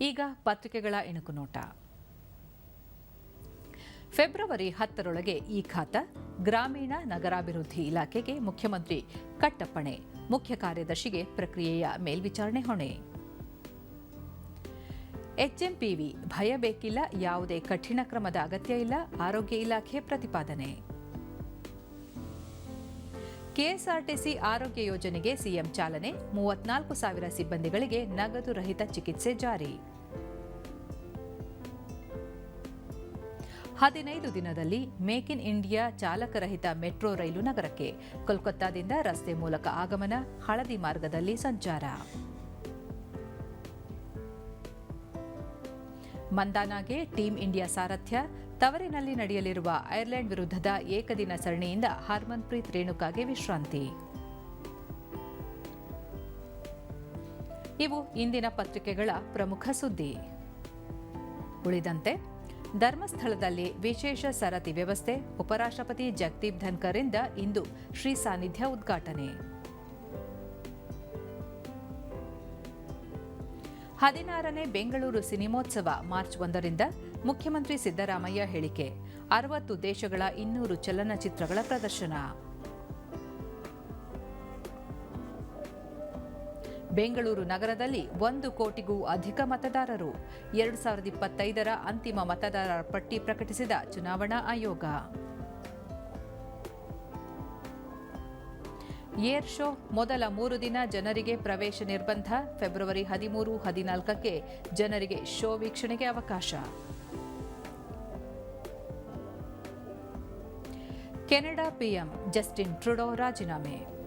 ಈಗ ಪತ್ರಿಕೆಗಳ ಇಣುಕು ನೋಟ. ಫೆಬ್ರವರಿ ಹತ್ತರೊಳಗೆ ಈ ಖಾತ ಗ್ರಾಮೀಣ ನಗರಾಭಿವೃದ್ಧಿ ಇಲಾಖೆಗೆ ಮುಖ್ಯಮಂತ್ರಿ ಕಟ್ಟಪ್ಪಣೆ, ಮುಖ್ಯ ಕಾರ್ಯದರ್ಶಿಗೆ ಪ್ರಕ್ರಿಯೆಯ ಮೇಲ್ವಿಚಾರಣೆ ಹೊಣೆ. ಎಚ್ಎಂಪಿವಿ ಭಯ ಬೇಕಿಲ್ಲ ಯಾವುದೇ ಕಠಿಣ ಕ್ರಮದ ಅಗತ್ಯ ಇಲ್ಲ, ಆರೋಗ್ಯ ಇಲಾಖೆ ಪ್ರತಿಪಾದನೆ. ಕೆಎಸ್ಆರ್ಟಿಸಿ ಆರೋಗ್ಯ ಯೋಜನೆಗೆ ಸಿಎಂ ಚಾಲನೆ ಮೂವತ್ನಾಲ್ಕು ಸಾವಿರ ಸಿಬ್ಬಂದಿಗಳಿಗೆ ನಗದು ರಹಿತ ಚಿಕಿತ್ಸೆ ಜಾರಿ. ಹದಿನೈದು ದಿನದಲ್ಲಿ ಮೇಕ್ ಇನ್ ಇಂಡಿಯಾ ಚಾಲಕರಹಿತ ಮೆಟ್ರೋ ರೈಲು ನಗರಕ್ಕೆ, ಕೋಲ್ಕತ್ತಾದಿಂದ ರಸ್ತೆ ಮೂಲಕ ಆಗಮನ, ಹಳದಿ ಮಾರ್ಗದಲ್ಲಿ ಸಂಚಾರ. ಮಂದಾನಾಗೆ ಟೀಂ ಇಂಡಿಯಾ ಸಾರಥ್ಯ ತವರಿನಲ್ಲಿ ನಡೆಯಲಿರುವ ಐರ್ಲೆಂಡ್ ವಿರುದ್ಧದ ಏಕದಿನ ಸರಣಿಯಿಂದ ಹರ್ಮನ್ಪ್ರೀತ್ ರೇಣುಕಾಗೆ ವಿಶ್ರಾಂತಿ. ಇವು ಇಂದಿನ ಪತ್ರಿಕೆಗಳ ಪ್ರಮುಖ ಸುದ್ದಿ. ಉಳಿದಂತೆ, ಧರ್ಮಸ್ಥಳದಲ್ಲಿ ವಿಶೇಷ ಸರತಿ ವ್ಯವಸ್ಥೆ, ಉಪರಾಷ್ಟ್ರಪತಿ ಜಗದೀಪ್ ಧನ್ಕರ್ ಇಂದ ಶ್ರೀ ಸಾನ್ನಿಧ್ಯ ಉದ್ಘಾಟನೆ. ಹದಿನಾರನೇ ಬೆಂಗಳೂರು ಸಿನಿಮೋತ್ಸವ ಮಾರ್ಚ್ ಒಂದರಿಂದ ಮುಖ್ಯಮಂತ್ರಿ ಸಿದ್ದರಾಮಯ್ಯ ಹೇಳಿಕೆ. ಅರವತ್ತು ದೇಶಗಳ ಇನ್ನೂರು ಚಲನಚಿತ್ರಗಳ ಪ್ರದರ್ಶನ. ಬೆಂಗಳೂರು ನಗರದಲ್ಲಿ ಒಂದು ಕೋಟಿಗೂ ಅಧಿಕ ಮತದಾರರು. ಎರಡು ಸಾವಿರದ ಇಪ್ಪತ್ತೈದರ ಅಂತಿಮ ಮತದಾರರ ಪಟ್ಟಿ ಪ್ರಕಟಿಸಿದ ಚುನಾವಣಾ ಆಯೋಗ. ಏರ್ ಶೋ ಮೊದಲ ಮೂರು ದಿನ ಜನರಿಗೆ ಪ್ರವೇಶ ನಿರ್ಬಂಧ. ಫೆಬ್ರವರಿ ಹದಿಮೂರು, ಹದಿನಾಲ್ಕಕ್ಕೆ ಜನರಿಗೆ ಶೋ ವೀಕ್ಷಣೆಗೆ ಅವಕಾಶ. ಕೆನಡಾ ಪಿಎಂ ಜಸ್ಟಿನ್ ಟ್ರುಡೋ ರಾಜೀನಾಮೆ.